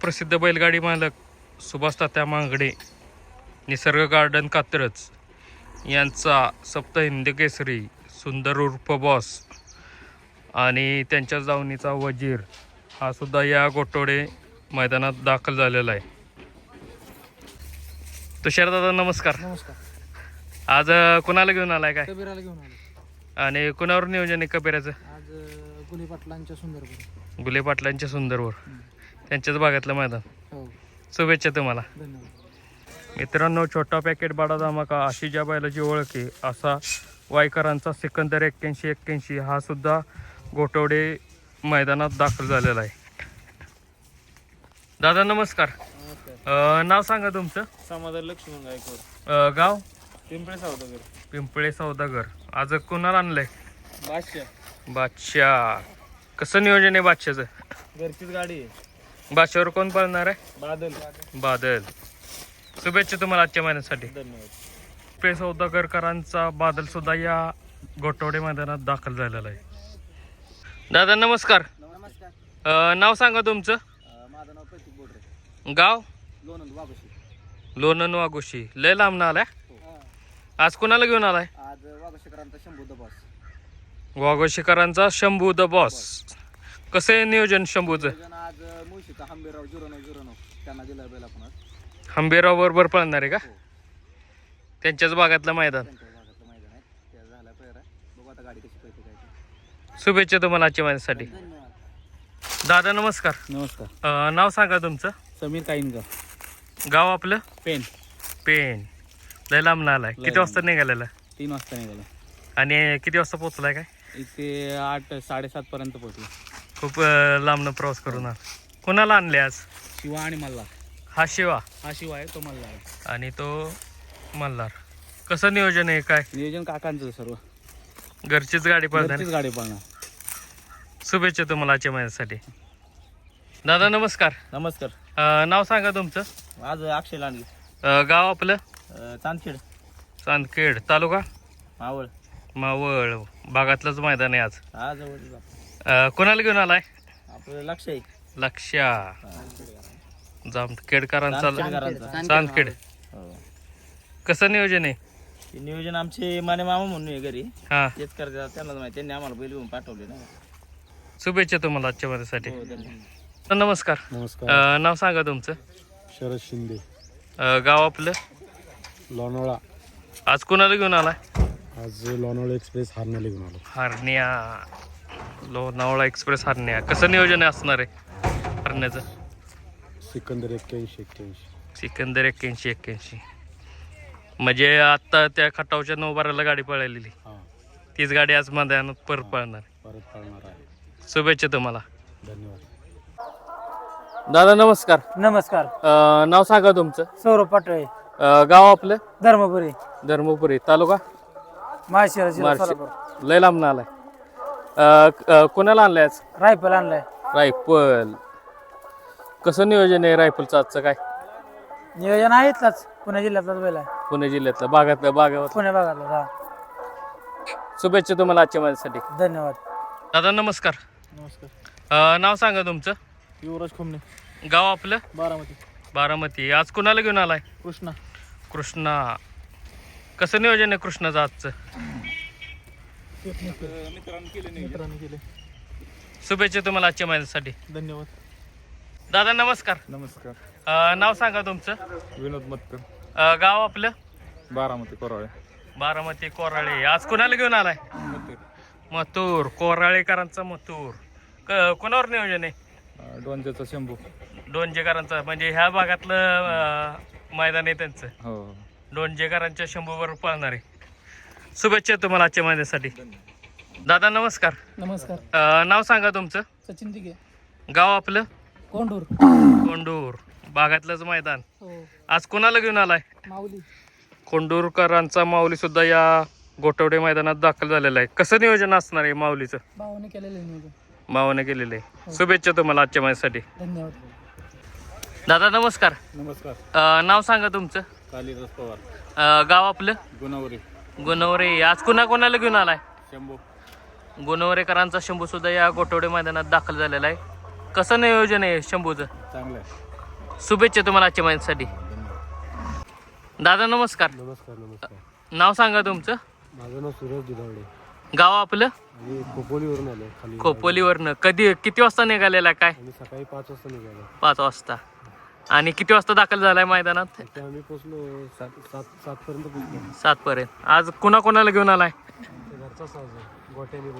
प्रसिद्ध बैलगाडी मालक सुभाष तात्या मांगडे निसर्ग गार्डन कात्रज यांचा सप्त हिंद केसरी सुंदर उर्फ बॉस आणि त्यांच्या जावणीचा वजीर हा सुद्धा या गोटोडे मैदानात दाखल झालेला आहे. तुषार दादा नमस्कार. नमस्कार. आज अं, कुणाला घेऊन आलाय काय? कबीराला घेऊन आलो आणि कुणावर नियोजन आहे कबीराचं? आज अं, गुली पाटलांच्या सुंदरपूर गुले पाटलांच्या सुंदरवर त्यांच्याच भागातलं मैदान. हो. शुभेच्छा तुम्हाला. मित्रांनो छोटा पॅकेट बाडा धमाका अशी ज्या बैलाची ओळख आहे असा वायकरांचा सिकंदर एक्क्याऐंशी एक्क्याऐंशी हा सुद्धा गोटवडे मैदानात दाखल झालेला आहे. दादा नमस्कार. अं, नाव सांगा तुमचं. समाधान लक्ष्मण गायकवाड. अं, गाव? पिंपळे सावदागर पिंपळे सौदागर आज कुणाला आणलंय? बादशाह. बादशाह. कसं नियोजन आहे बादशाचं? घरचीच गाडी आहे. बादशावर कोण पळणार आहे? बादल. बादल. शुभेच्छा तुम्हाला आजच्या महिन्यासाठी. धन्यवाद. पे सौदागरकरांचा बादल सुद्धा या गोटवडे मैदानात दाखल झालेला आहे. दादा नमस्कार. नमस्कार. अं, नाव सांगा तुमचं? माझं नाव प्रतीक बोडरे. गाव? लोणंद लोणन वागोशी लय लांब ना आलाय? आज कुणाला घेऊन आलाय? आज वाघशेकरांचा शंभू दबास वाघोशीकरांचा शंभू द बॉस. कसं आहे नियोजन शंभूचं? आज मुळशीचा हंबीराव झिरो नऊ झिरो नऊ. त्यांना दिला बैल आपण आज हंबेराव बरोबर पळणार आहे का? त्यांच्याच भागातलं मैदान. त्यांच्या भागातलं मैदान आहे. त्या झाला पहिला बघू आता गाडी कशी पळते काय ते. शुभेच्छा तुम्हाला आजच्या धन्यवाद. दादा नमस्कार. नमस्कार. अं, नाव सांगा तुमचं. समीर काईनकर गाव आपलं? पेन पेन लय लांब ना आलाय किती वाजता निघालेला? तीन वाजता निघाला. आणि किती वाजता पोहोचलाय काय? इथे आठ साडेसात पर्यंत पोहोचलो. खूप अं, लांबनं प्रवास करून आला. कोणाला आणले आज? शिवा आणि मल्हार. हा शिवा? हा शिवा आहे तो मल्हार आहे. आणि तो मल्हार. कसं नियोजन आहे काय? नियोजन काकांचं सर्व. घरचीच गाडी पळणार घरचीच गाडी पळणार शुभेच्छा तुम्हाला आजच्या महिन्यासाठी दादा नमस्कार. नमस्कार. अं, नाव सांगा तुमचं. आज अक्षय लांडगे. अं, गाव आपलं? चांदखेड. चांदखेड. तालुका? मावळ. मावळ. भागातलंच मैदान आहे आज. हा जवळ अं, कोणाला घेऊन आलाय? आपलं लक्ष आहे. लक्ष्या. जामखेडकरांचा चांदखेडकरांचा. चांदखेड. हो. कसं नियोजन आहे? ते नियोजन आमचे माने मामा म्हणून आहे घरी. हा. तेच करतात त्यांनाच माहिती त्यांनी आम्हाला बैल घेऊन पाठवले ना. शुभेच्छा तुम्हाला आजच्या महिन्यासाठी हो, धन्यवाद. तर नमस्कार. नमस्कार. अं, नाव सांगा तुमचं. शरद शिंदे. अं, गाव आपलं? लोणावळा. आज कोणाला घेऊन आलाय? आज लोणावळा एक्सप्रेस हारण्याला घेऊन आलो. हरण्या. लोणावळा एक्सप्रेस हरण्या. कसं नियोजन आहे असणार आहे हरण्याचं? सिकंदर एक्क्याऐंशी एक्क्याऐंशी. सिकंदर एक्क्याऐंशी एक्क्याऐंशी. म्हणजे आत्ता त्या खटावच्या नऊबाराला गाडी पळालेली. हां. तीच गाडी आज मैदानात परत पळणार परत पाळणार आहे. शुभेच्छा तुम्हाला. धन्यवाद. दादा नमस्कार. नमस्कार. अं, नाव सांगा तुमचं. सौरभ पाटळे. अं, गाव आपलं? धर्मपुरी. धर्मपुरी तालुका? माळशिरा जिल्हा मार्शे सोलापूर. लय लांब आलाय अं, कोणाला आणलंय आज? रायफल आणलाय. रायफल. कसं नियोजन आहे रायफलचं आजचं काय? नियोजन आहे इथलाच. पुणे जिल्ह्यातलाच बैल आहे. पुणे जिल्ह्यातलं. भागातलं भागावर. पुणे भागातला हा. शुभेच्छा तुम्हाला आजच्या माझ्यासाठी धन्यवाद. दादा नमस्कार. नमस्कार. अं, नाव सांगा तुमचं. युवराज खोमणे गाव आपलं? बारामती. बारामती. आज कुणाला घेऊन आलाय? कृष्णा. कृष्णा. कसं नियोजन आहे कृष्णाचं आजचं? मित्रांनी केले शुभेच्छा तुम्हाला आजच्या माझ्यासाठी धन्यवाद. दादा नमस्कार. नमस्कार. अं, नाव सांगा तुमचं. विनोद मतकर. अं, गाव आपलं? बारामती कोराळे. बारामती कोराळे. आज कुणाला घेऊन आलाय? मथूर. कोराळेकरांचा मथूर. क कोणावर नियोजन आहे? डोंजेचा शंभू. डोंजेकरांचा. म्हणजे ह्या भागातलं अं, मैदान आहे त्यांचं. हो डोंजेकरांच्या शंभूवर पळणार आहे. शुभेच्छा तुम्हाला आजच्या महिन्यासाठी. दादा नमस्कार. नमस्कार. अं, नाव सांगा तुमचं. सचिन दिघे. गाव आपलं? कोंडूर. कोंडूर. भागातलंच मैदान. हो. आज कोणाला घेऊन आलाय? माऊली. कोंडूरकरांचा माऊली सुद्धा या गोटवडे मैदानात दाखल झालेला आहे. कसं नियोजन असणार आहे माऊलीचं? भावाने केलेलं नियोजन. मावाने केलेलं आहे. शुभेच्छा तुम्हाला आजच्या माझ्यासाठी धन्यवाद. दादा नमस्कार. नमस्कार. अं, नाव सांगा तुमचं. कालिदास पवार. अं, गाव आपलं? गुणावरी. गुणवरे आज कुणा कोणाला घेऊन आलाय? शंभू. गुणवरेकरांचा शंभू सुद्धा या गोटवडे मैदानात दाखल झालेला आहे. कसं नियोजन आहे शंभूचं? चांगलं शुभेच्छा तुम्हाला आजच्या महिन्यासाठी दादा नमस्कार. नमस्कार नमस्कार. नाव सांगा तुमचं? माझं नाव सुरेश दुधावडे गाव आपलं? खोपोलीवरून आलो खाली. खोपोलीवरनं. कधी किती वाजता निघालेला काय? सकाळी पाच वाजता निघालो. पाच वाजता. आणि किती वाजता दाखल झालाय मैदानात? इथे आम्ही पोचलो सात सात सातपर्यंत पोचलो सात पर्यंत आज कुणा कोणाला घेऊन आलाय? ते घरचा साज आहे. गोट्याने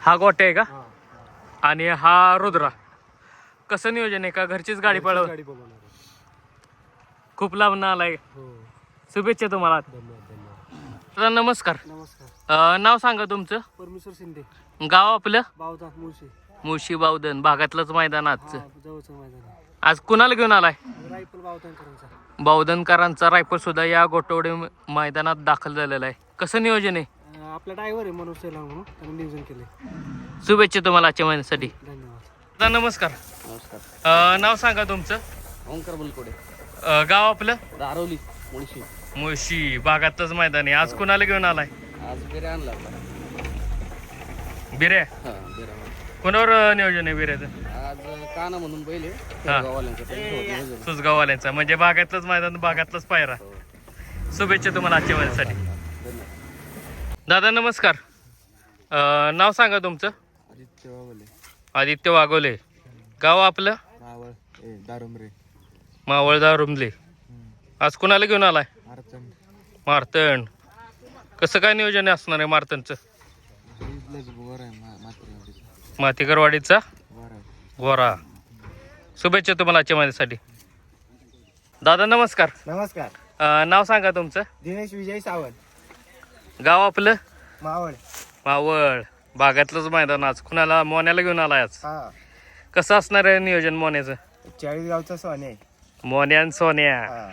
हा गोटे आहे का? हां. आणि हा रुद्रा. कसं नियोजन आहे का? घरचीच गाडी पळव. गाडी बघणार आहे. खूप लांब आलाय. हो. शुभेच्छा तुम्हाला. धन्यवाद धन्यवाद. दादा नमस्कार. नमस्कार. अं, नाव सांगा तुमचं. परमेश्वर शिंदे. गाव आपलं? बावदा मुळशी. मुळशी बावधन भागातलंच मैदान आजचं. जवळचं मैदान आहे. आज कुणाला घेऊन आलाय? रायफल बावधनकरांचा. रायफल सुद्धा या गोटवडे मैदानात दाखल झालेला आहे. कसं नियोजन आहे? आपला ड्रायव्हर आहे मनोज सेलांग म्हणून. त्यांनी नियोजन केले शुभेच्छा तुम्हाला आजच्या महिन्यासाठी. धन्यवाद. नमस्कार. नमस्कार. अं, नाव सांगा तुमचं. ओंकार बुलकोडे. अं, गाव आपलं? दारवली मुळशी. मुळशी भागातच मैदान आहे. आज कुणाला घेऊन आलाय? आज बिरे आणला आपला बिऱ्या हां बिरा कोणावर नियोजन आहे आज काना म्हणून हा. नियोजन. सुसगाववाल्यांचा म्हणजे भागातलंच मैदान भागातलंच पायरा. शुभेच्छा तुम्हाला आजच्या धन्यवाद. दादा नमस्कार. अं, नाव सांगा तुमचं. आदित्य वागले आदित्य वाघोले. गाव आपलं? ए दारुमरे मावळदा रुमले आज कुणाला घेऊन आलाय? अडचण मारतण कसं काय नियोजन असणार आहे मारतणचं लस वर आहे मात्र मातीकरवाडीचा वर आहे गोरा. शुभेच्छा तुम्हाला आजच्या माझ्यासाठी दादा नमस्कार. नमस्कार. अं, नाव सांगा तुमचं. दिनेश विजय सावंत. गाव आपलं? मावळ. मावळ. भागातलंच मैदान आज. कुणाला? मोन्याला घेऊन आलाय आज. हा. कसं असणार आहे नियोजन मोन्याचं? चाळीस गावचा सोने. मोन्या आणि सोन्या. हा.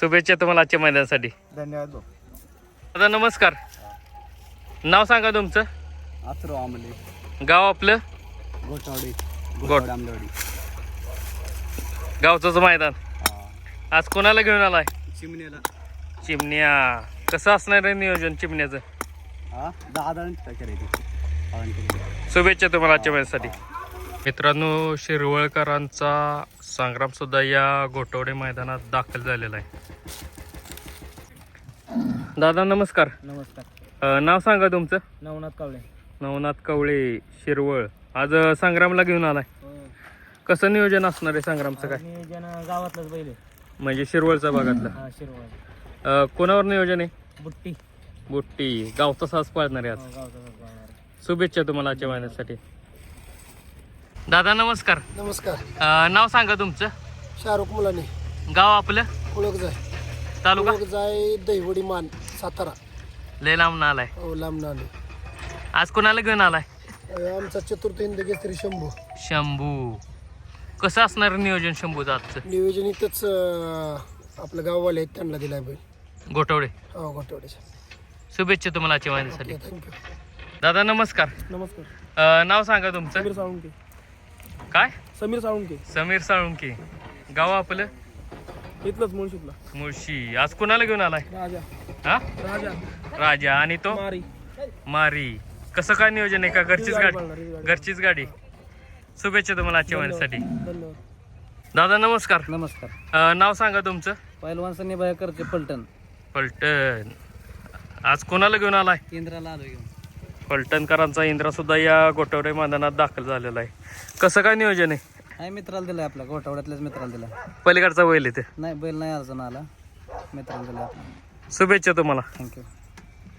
शुभेच्छा तुम्हाला आजच्या मैदानासाठी. धन्यवाद भाऊ. दादा नमस्कार. नाव सांगा तुमचं. आथरो आमले. गाव आपलं? घोटावडी आमलवाडी गावचंच मैदान. आज कोणाला घेऊन आलाय? चिमण्याला चिमण्या. कसं असणार आहे नियोजन चिमण्याचं? हा? दहा दहा काय करायची? शुभेच्छा तुम्हाला आजच्या माझ्यासाठी मित्रांनो शिरवळकरांचा संग्राम सुद्धा या गोटवडे मैदानात दाखल झालेला आहे. दादा नमस्कार. नमस्कार. अं, नाव सांगा तुमचं. नवनाथ कावळे. नवनाथ कवळे शिरवळ. आज संग्रामला घेऊन आलाय. कसं नियोजन असणार आहे संग्रामचं काय? नियोजन गावातलंच बैल म्हणजे शिरवळचा भागातलं. हा शिरवळ. अं, कोणावर नियोजन आहे? बुट्टी. बुट्टी. गावचा सास पाळणार आहे आज. गावचा शुभेच्छा तुम्हाला आजच्या महिन्यासाठी दादा नमस्कार. नमस्कार. अं, नाव सांगा तुमचं. शाहरुख मुलाने. गाव आपलं? ओळख जाय. तालुका? ओळख जाय दहिवडी मान सातारा. लय लांब आलाय हो लांब नाणे आज कोणाला घेऊन आलाय? आमचा चतुर्थ हिंद केसरी शंभू. शंभू. कसं असणार नियोजन शंभूचं आजचं? नियोजन इथंच आपलं गाववाले आहेत त्यांना दिलाय बैल. गोठवडे हो गोटवाडीच्या शुभेच्छा तुम्हाला आजच्या थँक्यू दादा नमस्कार. नमस्कार. नाव सांगा तुमचं. समीर साळुंके. काय? समीर साळुंके. समीर साळुंके. गाव आपलं? इथलंच मुळशीतला. मुळशी. आज कोणाला घेऊन आलाय? राजा. हा? राजा. राजा. आणि तो? मारी. मारी. कसं काय नियोजन आहे का? घरचीच गाडी. घरचीच गाडी. शुभेच्छा तुम्हाला आजच्या महिन्यासाठी. दादा नमस्कार. नमस्कार. अं, नाव सांगा तुमचं. पहिलवान सनी करते पलटण. पलटण. आज कोणाला घेऊन आलाय? केंद्राला आलो घेऊन. पलटणकरांचा इंद्रा सुद्धा या गोटवडे मैदानात दाखल झालेला आहे. कसं काय नियोजन आहे? नाही मित्राला दिलाय आपल्या घोटावड्यातल्याच मित्राला दिला पलीकडचा बैल इथे नाही बैल नाही अडचण आला. मित्राला दिला शुभेच्छा तुम्हाला. थँक्यू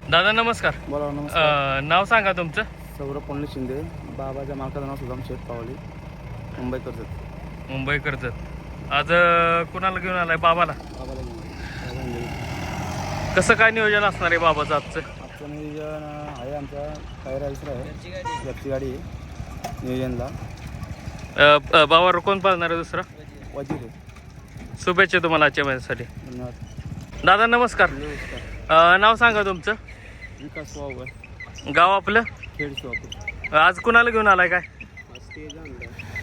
दादा नमस्कार. बोला नमस्कार. अं, नाव सांगा तुमचं. सौरभ पंडित शिंदे. बाबाच्या मालकाचं नाव सुदाम शेठ पावली. मुंबई कर्जत मुंबई कर्जत आज अं, कुणाला घेऊन आलाय? बाबाला. बाबाला घेऊन कसं काय नियोजन असणार आहे बाबाचं आजचं? आजचं नियोजन आहे आमचा टायर आयसर आहे. घरची गाडी आहे. नियोजनला. अं, अं, बाबावर कोण पाळणार आहे दुसरा? वजीर आहे. शुभेच्छा तुम्हाला आजच्या महिन्यासाठी धन्यवाद. दादा नमस्कार. अं, नाव सांगा तुमचं. विकास वावर गाव आपलं? शॉप आज कुणाला घेऊन आलाय काय?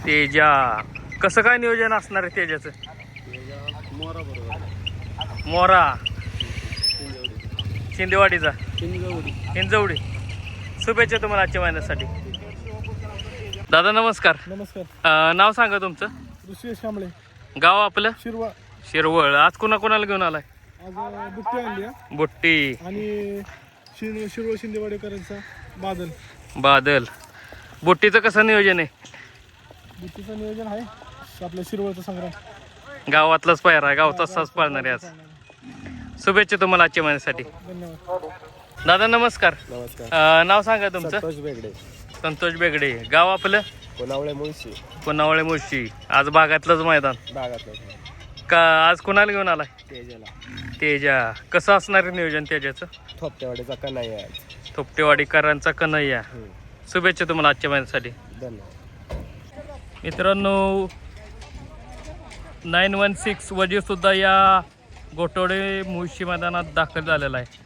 तेजा. कसं काय नियोजन असणार आहे तेजाचं? मोरा बरोबर. मोरा. शिंदेवाडीचा. चिंजवडी हिंजवडी. शुभेच्छा तुम्हाला आजच्या महिन्यासाठी. दादा नमस्कार. नमस्कार. अं, नाव सांगा तुमचं. ऋषिकेश कांबळे. गाव आपलं? शिरवा शिरवळ. आज कुणा कोणाला घेऊन आलाय? आज बुट्टी आणली आहे. बुट्टी. आणि शिंदेवाडेकरांचा बादल. बादल. बुट्टीचं कसं नियोजन आहे? बुट्टीचं नियोजन आहे. आपल्या शिरवळचा संग्राम. गावातलाच पायरा गावचा साच पाळणार आहे आज. शुभेच्छा तुम्हाला आजच्या महिन्यासाठी धन्यवाद. दादा नमस्कार. नमस्कार. अं, नाव सांगा तुमचं. संतोष बेगडे. संतोष बेगडे. गाव आपलं? कोणावळे मुळशी. पुनावळे मुळशी. आज भागातलंच मैदान. बागातलं का आज कुणाला घेऊन आलाय? तेजाला. तेजा कसं असणार आहे नियोजन तेजाचं? थोपटेवाडीचा कन्हाई आहे थोपटेवाडीकरांचा कन्हैया. शुभेच्छा तुम्हाला आजच्या महिन्यासाठी. धन्यवाद. मित्रांनो नाईन वन सिक्स वजीरसुद्धा या गोटोडे मुळशी मैदानात दाखल झालेला आहे.